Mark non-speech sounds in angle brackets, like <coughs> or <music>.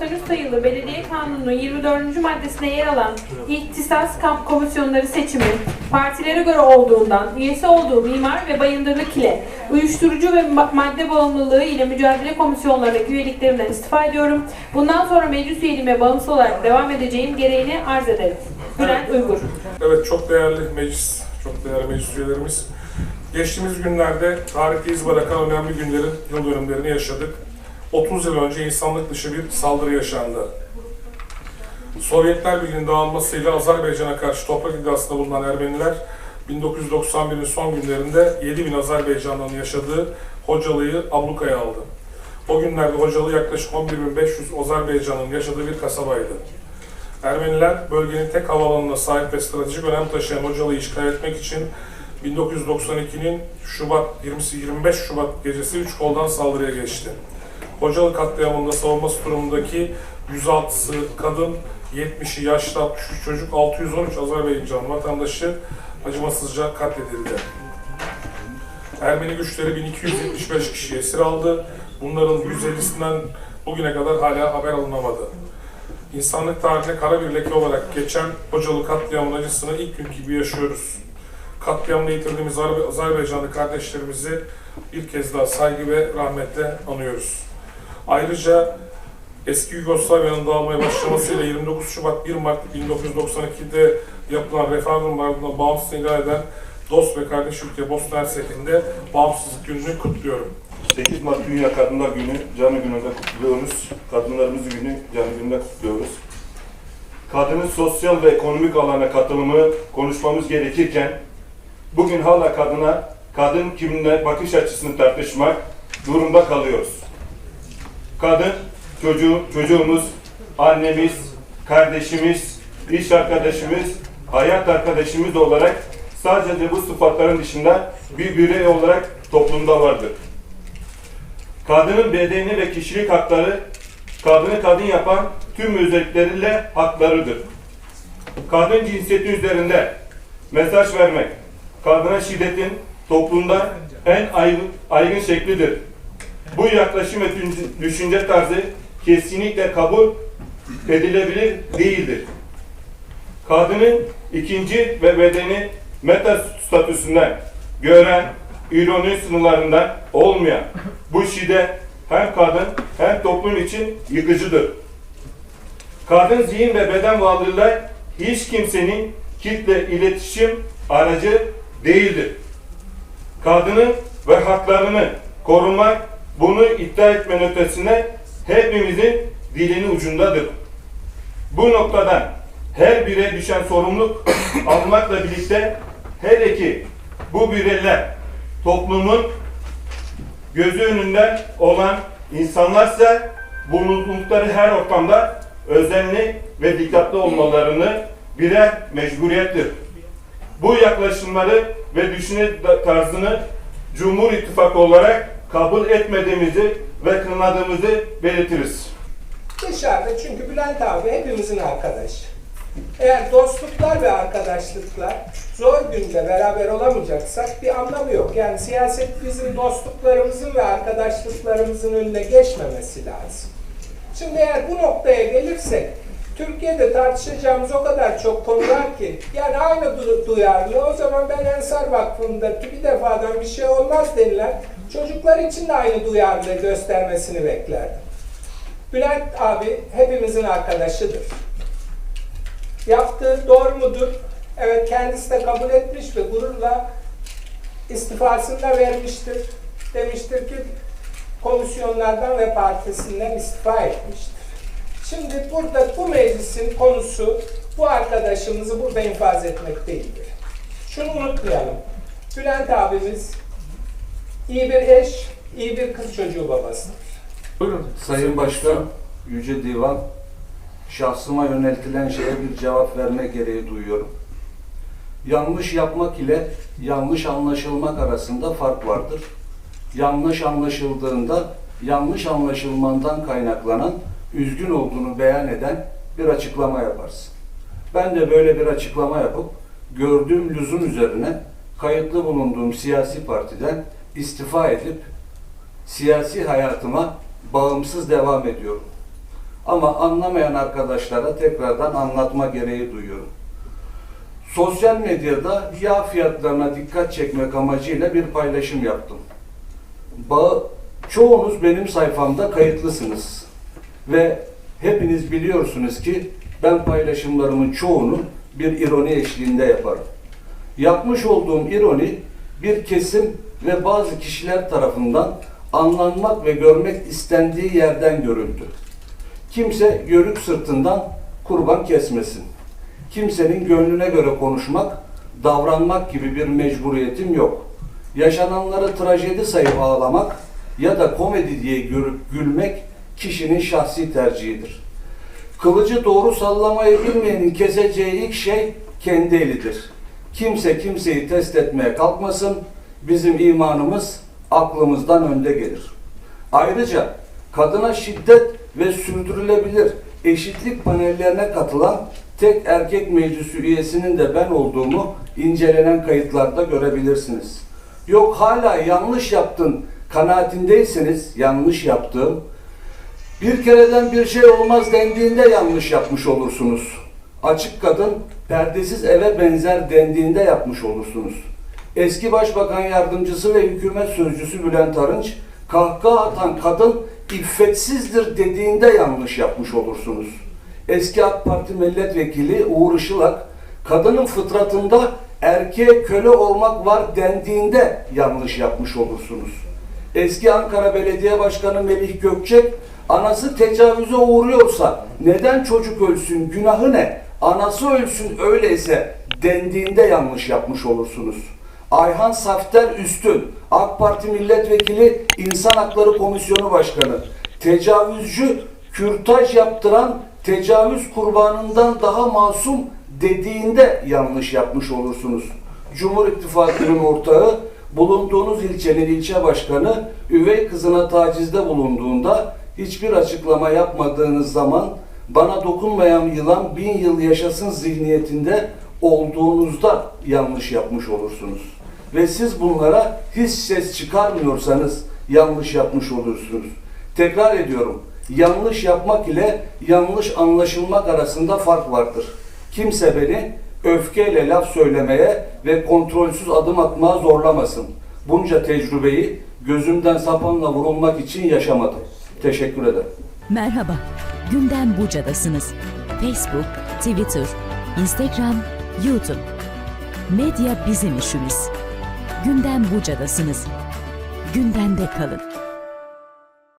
93 sayılı Belediye Kanunu'nun 24. maddesine yer alan ihtisas kamp komisyonları seçimi partilere göre olduğundan üyesi olduğu mimar ve bayındırlık ile uyuşturucu ve ma- madde bağımlılığı ile mücadele komisyonlarındaki üyeliklerimden istifa ediyorum. Bundan sonra meclis üyeliğime bağımsız olarak devam edeceğim gereğini arz ederim. Bülent Uygur. Evet çok değerli meclis, çok değerli meclis üyelerimiz. Geçtiğimiz günlerde tarihte iz bırakan önemli günlerin yıl dönümlerini yaşadık. 30 yıl önce insanlık dışı bir saldırı yaşandı. Sovyetler Birliği'nin dağılmasıyla Azerbaycan'a karşı toprak iddiasında bulunan Ermeniler 1991'in son günlerinde 7 bin Azerbaycanlı'nın yaşadığı Hocalı'yı ablukaya aldı. O günlerde Hocalı yaklaşık 11.500 Azerbaycanlı'nın yaşadığı bir kasabaydı. Ermeniler bölgenin tek havaalanına sahip ve stratejik önem taşıyan Hocalı'yı işgal etmek için 1992'nin Şubat 20 25 Şubat gecesi 3 koldan saldırıya geçti. Hocalı katliamında savunması durumundaki 106'sı kadın, 70'i yaşlı 63 çocuk, 613 Azerbaycan vatandaşı acımasızca katledildi. Ermeni güçleri 1275 kişi esir aldı. Bunların 150'sinden bugüne kadar hala haber alınamadı. İnsanlık tarihine kara bir leke olarak geçen Hocalı katliamın acısını ilk günkü gibi yaşıyoruz. Katliamda yitirdiğimiz Azerbaycanlı kardeşlerimizi bir kez daha saygı ve rahmetle anıyoruz. Ayrıca eski Yugoslavya'nın dağılmaya başlamasıyla 29 Şubat 1 Mart 1992'de yapılan referandum ardından bağımsız ilan eden dost ve kardeş ülke Bosna Hersek'in de bağımsızlık gününü kutluyorum. 8 Mart Dünya Kadınlar Günü canı gününde kutluyoruz. Kadınlarımız günü canı gününde kutluyoruz. Kadının sosyal ve ekonomik alana katılımını konuşmamız gerekirken bugün hala kadına kadın kimliğine bakış açısını tartışmak durumda kalıyoruz. Kadın çocuğu, çocuğumuz, annemiz, kardeşimiz, iş arkadaşımız, hayat arkadaşımız olarak sadece bu sıfatların dışında bir birey olarak toplumda vardır. Kadının bedeni ve kişilik hakları kadını kadın yapan tüm özellikleriyle haklarıdır. Kadın cinsiyeti üzerinde mesaj vermek, kadına şiddetin toplumda en aygın, aygın şeklidir. Bu yaklaşım ve düşünce tarzı kesinlikle kabul edilebilir değildir. Kadının ikinci ve bedeni meta statüsünden gören, ironi sınırlarında olmayan bu şiddet hem kadın hem toplum için yıkıcıdır. Kadın zihin ve beden varlığıyla hiç kimsenin kitle iletişim aracı değildir. Kadının ve haklarını korumak, bunu iddia etmenin ötesine hepimizin dilinin ucundadır. Bu noktadan her bireye düşen sorumluluk <coughs> almakla birlikte hele ki bu bireyler toplumun gözü önünden olan insanlarsa bulundukları her ortamda özenli ve dikkatli olmalarını birer mecburiyettir. Bu yaklaşımları ve düşünce tarzını Cumhur İttifakı olarak kabul etmediğimizi ve kınadığımızı belirtiriz. Dışarıda çünkü Bülent abi hepimizin arkadaşı. Eğer dostluklar ve arkadaşlıklar zor günde beraber olamayacaksak bir anlamı yok. Yani siyaset bizim dostluklarımızın ve arkadaşlıklarımızın önüne geçmemesi lazım. Şimdi eğer bu noktaya gelirsek Türkiye'de tartışacağımız o kadar çok konu var ki yani aynı du- duyarlı o zaman ben Ensar Vakfı'nda bir defadan bir şey olmaz denilen çocuklar için de aynı duyarlılığı göstermesini beklerdim. Bülent abi hepimizin arkadaşıdır. Yaptığı doğru mudur? Evet kendisi de kabul etmiş ve gururla istifasını da vermiştir. Demiştir ki komisyonlardan ve partisinden istifa etmiştir. Şimdi burada bu meclisin konusu bu arkadaşımızı burada infaz etmek değildir. Şunu unutmayalım. Bülent abimiz iyi bir eş, iyi bir kız çocuğu babasıdır. Buyurun. Sayın Başkan, Yüce Divan, şahsıma yöneltilen şeye bir cevap verme gereği duyuyorum. Yanlış yapmak ile yanlış anlaşılmak arasında fark vardır. Yanlış anlaşıldığında yanlış anlaşılmandan kaynaklanan üzgün olduğunu beyan eden bir açıklama yaparsın. Ben de böyle bir açıklama yapıp gördüğüm lüzum üzerine kayıtlı bulunduğum siyasi partiden istifa edip siyasi hayatıma bağımsız devam ediyorum. Ama anlamayan arkadaşlara tekrardan anlatma gereği duyuyorum. Sosyal medyada yağ fiyatlarına dikkat çekmek amacıyla bir paylaşım yaptım. Ba çoğunuz benim sayfamda kayıtlısınız. Ve hepiniz biliyorsunuz ki ben paylaşımlarımın çoğunu bir ironi eşliğinde yaparım. Yapmış olduğum ironi bir kesim ve bazı kişiler tarafından anlanmak ve görmek istendiği yerden görüldü. Kimse yörük sırtından kurban kesmesin. Kimsenin gönlüne göre konuşmak, davranmak gibi bir mecburiyetim yok. Yaşananları trajedi sayıp ağlamak ya da komedi diye görüp gülmek kişinin şahsi tercihidir. Kılıcı doğru sallamayı bilmeyenin keseceği ilk şey kendi elidir. Kimse kimseyi test etmeye kalkmasın, bizim imanımız aklımızdan önde gelir. Ayrıca kadına şiddet ve sürdürülebilir eşitlik panellerine katılan tek erkek meclisi üyesinin de ben olduğumu incelenen kayıtlarda görebilirsiniz. Yok hala yanlış yaptın kanaatindeyseniz yanlış yaptığım bir kereden bir şey olmaz dendiğinde yanlış yapmış olursunuz. Açık kadın perdesiz eve benzer dendiğinde yapmış olursunuz. Eski Başbakan Yardımcısı ve Hükümet Sözcüsü Bülent Arınç kahkaha atan kadın iffetsizdir dediğinde yanlış yapmış olursunuz. Eski AK Parti Milletvekili Uğur Işılak kadının fıtratında erkeğe köle olmak var dendiğinde yanlış yapmış olursunuz. Eski Ankara Belediye Başkanı Melih Gökçek anası tecavüze uğruyorsa neden çocuk ölsün günahı ne? Anası ölsün öyleyse dendiğinde yanlış yapmış olursunuz. Ayhan Safter Üstün, AK Parti Milletvekili İnsan Hakları Komisyonu Başkanı, tecavüzcü, kürtaj yaptıran tecavüz kurbanından daha masum dediğinde yanlış yapmış olursunuz. Cumhur İttifakı'nın ortağı, bulunduğunuz ilçenin ilçe başkanı üvey kızına tacizde bulunduğunda hiçbir açıklama yapmadığınız zaman bana dokunmayan yılan bin yıl yaşasın zihniyetinde olduğunuzda yanlış yapmış olursunuz. Ve siz bunlara hiç ses çıkarmıyorsanız yanlış yapmış olursunuz. Tekrar ediyorum, yanlış yapmak ile yanlış anlaşılmak arasında fark vardır. Kimse beni öfkeyle laf söylemeye ve kontrolsüz adım atmaya zorlamasın. Bunca tecrübeyi gözümden sapanla vurulmak için yaşamadım. Teşekkür ederim. Merhaba, Gündem Buca'dasınız. Facebook, Twitter, Instagram, YouTube. Medya bizim işimiz. Gündem Buca'dasınız. Gündemde kalın.